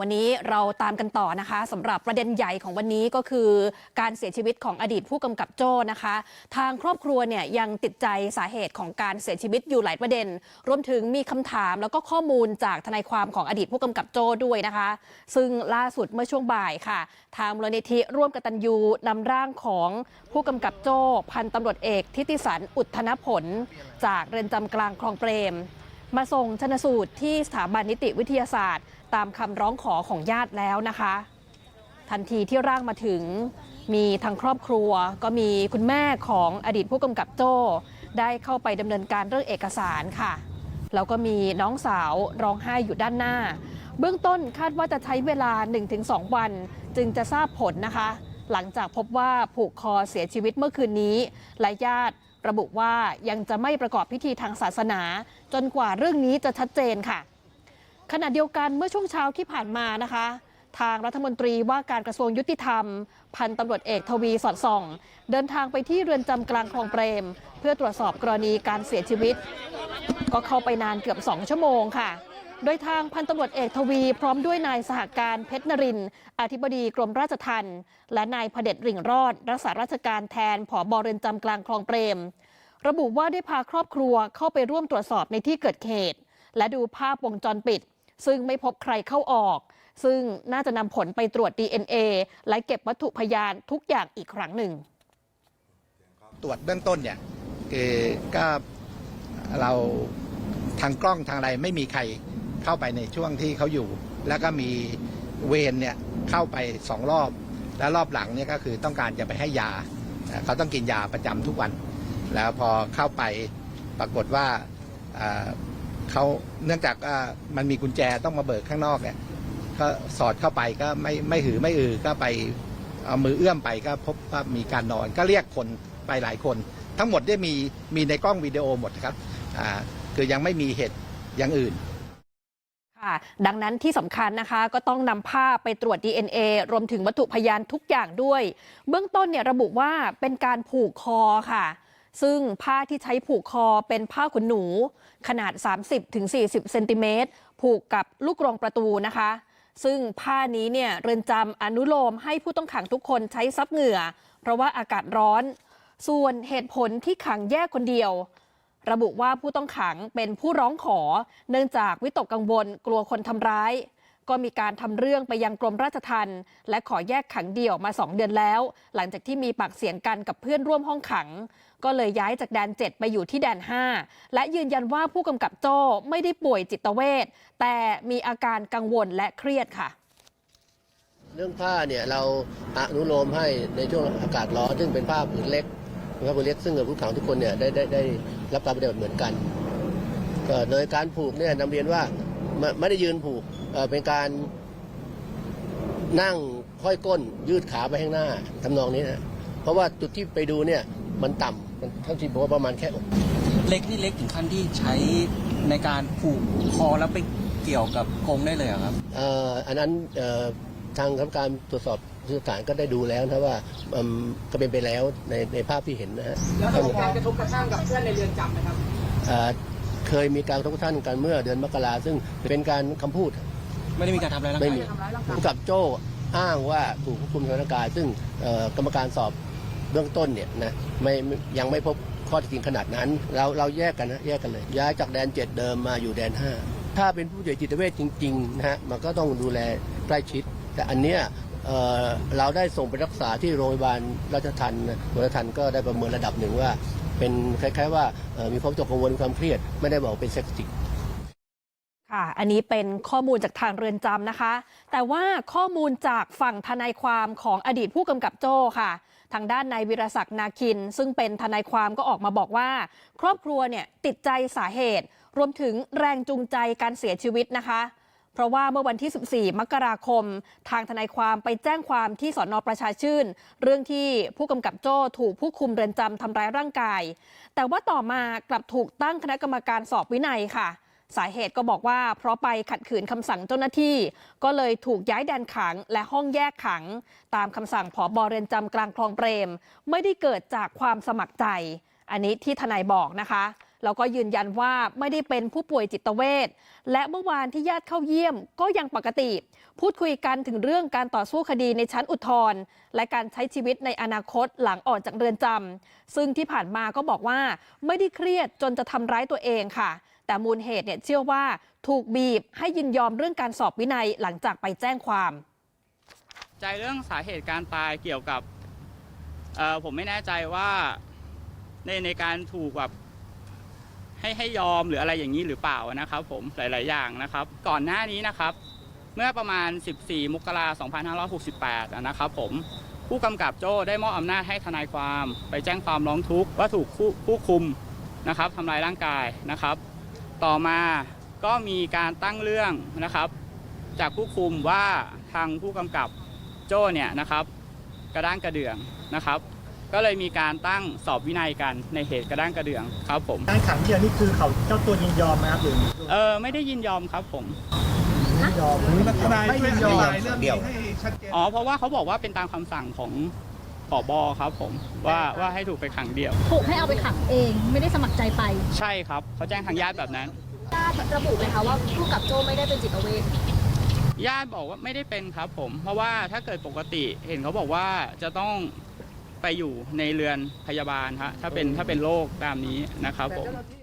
วันนี้เราตามกันต่อนะคะสำหรับประเด็นใหญ่ของวันนี้ก็คือการเสียชีวิตของอดีตผู้กำกับโจ้นะคะ ทางครอบครัวเนี่ยยังติดใจสาเหตุของการเสียชีวิตอยู่หลายประเด็น รวมถึงมีคำถามแล้วก็ข้อมูลจากทนายความของอดีตผู้กำกับโจ้ด้วยนะคะ ซึ่งล่าสุดเมื่อช่วงบ่ายค่ะ ทางมูลนิธิร่วมกตัญญูนำร่างของผู้กำกับโจ้พันตำรวจเอกทิติสันอุทธนผล จากเรือนจำกลางคลองเปรม มาส่งชนสูตรที่สถาบันนิติวิทยาศาสตร์ ตามคำร้องขอของญาติแล้วนะคะ ทันทีที่ร่างมาถึง มีทางครอบครัว ก็มีคุณแม่ของอดีตผู้กำกับโจ้ได้เข้าไปดำเนินการเรื่องเอกสารค่ะ แล้วก็มีน้องสาวร้องไห้อยู่ด้านหน้า เบื้องต้นคาดว่าจะใช้เวลา 1-2 วัน จึงจะทราบผลนะคะ หลังจากพบว่าผูกคอเสียชีวิตเมื่อคืนนี้และญาติ ระบุว่ายังจะไม่ประกอบพิธีทางศาสนา จนกว่าเรื่องนี้จะชัดเจนค่ะ ขณะเดียวกันเมื่อช่วงเช้าที่ผ่านมานะคะ ทางรัฐมนตรีว่าการกระทรวงยุติธรรม พันตำรวจเอกทวีสอดส่อง เดินทางไปที่เรือนจำกลางคลองเปรม เพื่อตรวจสอบกรณีการเสียชีวิต ก็เข้าไปนานเกือบ2ชั่วโมงค่ะโดยทางพันตำรวจเอกทวีพร้อมด้วยนายสหการเพชรนรินทร์อธิบดีกรมราชทัณฑ์และนายพเด็จริ่งรอด รักษาราชการแทนผอบเรือนจำกลางคลองเปรม ระบุว่าได้พาครอบครัวเข้าไปร่วมตรวจสอบในที่เกิดเหตุและดูภาพวงจรปิด ซึ่งไม่พบใครเข้าออก ซึ่งน่าจะนำผลไปตรวจ DNA และเก็บวัตถุพยานทุกอย่างอีกครั้งหนึ่ง ตรวจเบื้องต้นเนี่ยคือก็เราทางกล้องทางอะไรไม่มีใครเข้าไปในช่วงที่เขาอยู่ แล้วก็มีเวรเนี่ยเข้าไปสองรอบ แล้วรอบหลังเนี่ยก็คือต้องการจะไปให้ยาเอ่อเขาต้องกินยาประจำทุกวัน แล้วพอเข้าไปปรากฏว่าเขาเนื่องจากว่ามันมีกุญแจต้องมาเบิกข้างนอกเนี่ยก็สอดเข้าไปก็ไม่ไม่หือไม่อือก็ไปเอามือเอื้อมไปก็พบว่ามีการนอน ก็เรียกคนไปหลายคน ทั้งหมดได้มีมีในกล้องวิดีโอหมดครับอ่าคือยังไม่มีเหตุอย่างอื่นค่ะดังนั้นที่สำคัญนะคะก็ต้องนำภาพไปตรวจ DNA รวมถึงวัตถุพยานทุกอย่างด้วย เบื้องต้นเนี่ยระบุว่าเป็นการผูกคอค่ะ ซึ่งผ้าที่ใช้ผูกคอเป็นผ้าขนหนู ขนาด 30-40เซนติเมตรผูกกับลูกกรงประตูนะคะ ซึ่งผ้านี้เนี่ยเรือนจำอนุโลมให้ผู้ต้องขังทุกคนใช้ซับเหงื่อ เพราะว่าอากาศร้อน ส่วนเหตุผลที่ขังแยกคนเดียว ระบุว่าผู้ต้องขังเป็นผู้ร้องขอ เนื่องจากวิตกกังวลกลัวคนทำร้าย ก็มีการทำเรื่องไปยังกรมราชทัณฑ์และขอแยกขังเดี่ยวมา 2 เดือนแล้ว หลังจากที่มีปากเสียงกันกับเพื่อนร่วมห้องขัง ก็เลยย้ายจากแดน 7 ไปอยู่ที่แดน 5 และยืนยันว่าผู้กำกับโจ้ไม่ได้ป่วยจิตเวชแต่มีอาการกังวลและเครียดค่ะเรื่องผ้าเนี่ยเราอนุโลมให้ในช่วงอากาศร้อนซึ่งเป็นผ้าผืนเล็กผ้าผืนเล็กซึ่งผู้ขังทุกคนเนี่ยได้ได้ได้รับการปฏิบัติเหมือนกันก็โดยการผูกเนี่ยนำเรียนว่าไม่ได้ยืนผูก เอ่อเป็นการนั่งค่อยก้นยืดขาไปข้างหน้าทำนองนี้นะเพราะว่าจุดที่ไปดูเนี่ยมันต่ำมันเท่าที่บอกว่าประมาณแค่อกเล็กนี่เล็กถึงขั้นที่ใช้ในการผูกคอแล้วไปเกี่ยวกับกรงได้เลยเหรอครับเอ่ออันนั้นเอ่อทางคณะกรรมการตรวจสอบพยานหลักฐานก็ได้ดูแล้วนะว่าอืมก็เป็นไปแล้วในในภาพที่เห็นนะฮะแล้วมีการกระทบกระทั่งกับเพื่อนในเรือนจำไหมครับเอ่อเคยมีการกระทบกระทั่งกันเมื่อเดือนมกราซึ่งเป็นการคำพูด ไม่ได้มีการทำอะไรายร่างไม่กายมี ผู้กับโจ้อ้างว่าถูกควบคุมทางร่างกาย ซึ่งเอ่อกรรมการสอบเบื้องต้นเนี่ยนะไม่ไม่ยังไม่พบข้อเท็จจริงขนาดนั้น เราเราแยกกันนะแยกกันเลย ย้ายจากแดนเจ็ดเดิมมาอยู่แดนห้าถ้าเป็นผู้ป่วยจิตเวชจริงๆนะฮะมันก็ต้องดูแลใกล้ชิด แต่อันเนี้ยเอ่อเราได้ส่งไปรักษาที่โรงพยาบาลราชทันนะโรงพยาบาลราชทันก็ได้ประเมินระดับหนึ่งว่า เป็นคล้ายๆว่าเอ่อมีความวิตกกังวลความเครียดไม่ได้บอกเป็นเซ็กซิก ค่ะ อันนี้เป็นข้อมูลจากทางเรือนจำนะคะ แต่ว่าข้อมูลจากฝั่งทนายความของอดีตผู้กำกับโจ้ค่ะ ทางด้านนายวิรศักดิ์นาคิน ซึ่งเป็นทนายความก็ออกมาบอกว่า ครอบครัวเนี่ยติดใจสาเหตุ รวมถึงแรงจูงใจการเสียชีวิตนะคะ เพราะว่าเมื่อวันที่ 14 มกราคม ทางทนายความไปแจ้งความที่สอนอประชาชื่น เรื่องที่ผู้กำกับโจ้ถูกผู้คุมเรือนจำทำร้ายร่างกาย แต่ว่าต่อมากลับถูกตั้งคณะกรรมการสอบวินัยค่ะ สาเหตุก็บอกว่าเพราะไปขัดขืนคำสั่งเจ้าหน้าที่ ก็เลยถูกย้ายแดนขังและห้องแยกขัง ตามคำสั่งผอบเรือนจำกลางคลองเปรม ไม่ได้เกิดจากความสมัครใจ อันนี้ที่ทนายบอกนะคะแล้วก็ยืนยันว่าไม่ได้เป็นผู้ป่วยจิตเวชและเมื่อวานที่ญาติเข้าเยี่ยมก็ยังปกติ พูดคุยกันถึงเรื่องการต่อสู้คดีในชั้นอุทธรณ์และการใช้ชีวิตในอนาคตหลังออกจากเรือนจำซึ่งที่ผ่านมาก็บอกว่าไม่ได้เครียดจนจะทำร้ายตัวเองค่ะ แต่มูลเหตุเนี่ยเชื่อว่าถูกบีบให้ยินยอมเรื่องการสอบวินัยหลังจากไปแจ้งความ ใจเรื่องสาเหตุการตายเกี่ยวกับผมไม่แน่ใจว่าในในการถูกแบบให้ให้ยอมหรืออะไรอย่างนี้หรือเปล่านะครับ ผมหลาย ๆ อย่างนะครับ ก่อนหน้านี้นะครับ เมื่อประมาณ 14 มกราคม2568 นะครับ ผมผู้กำกับโจ้ได้มอบอำนาจให้ทนายความ ไปแจ้งความร้องทุกข์ว่าถูกผู้คุมนะครับทำลายร่างกายนะครับ ต่อมาก็มีการตั้งเรื่องนะครับ จากผู้คุมว่าทางผู้กำกับโจ้เนี่ยนะครับกระด้างกระเดื่องนะครับ ก็เลยมีการตั้งสอบวินัยกันในเหตุกระด้างกระเดื่องครับผมการขังเดียวนี่คือเขาเจ้าตัวยินยอมไหมครับหรือเออไม่ได้ยินยอมครับผมไม่ยอมทนายช่วยอธิบายเรื่องนี้ให้ชัดเจนอ๋อเพราะว่าเขาบอกว่าเป็นตามคำสั่งของ ผอบอครับผมว่าว่าให้ถูกไปขังเดียว ถูกให้เอาไปขังเองไม่ได้สมัครใจไปใช่ครับเขาแจ้งทางญาติแบบนั้น ญาติระบุไหมคะว่าผู้กับโจ้ไม่ได้เป็นจิตเวชญาติบอกว่าไม่ได้เป็นครับผม เพราะว่าถ้าเกิดปกติเห็นเขาบอกว่าจะต้องไปอยู่ในเรือนพยาบาลฮะถ้าเป็นถ้าเป็นโรคตามนี้นะครับผม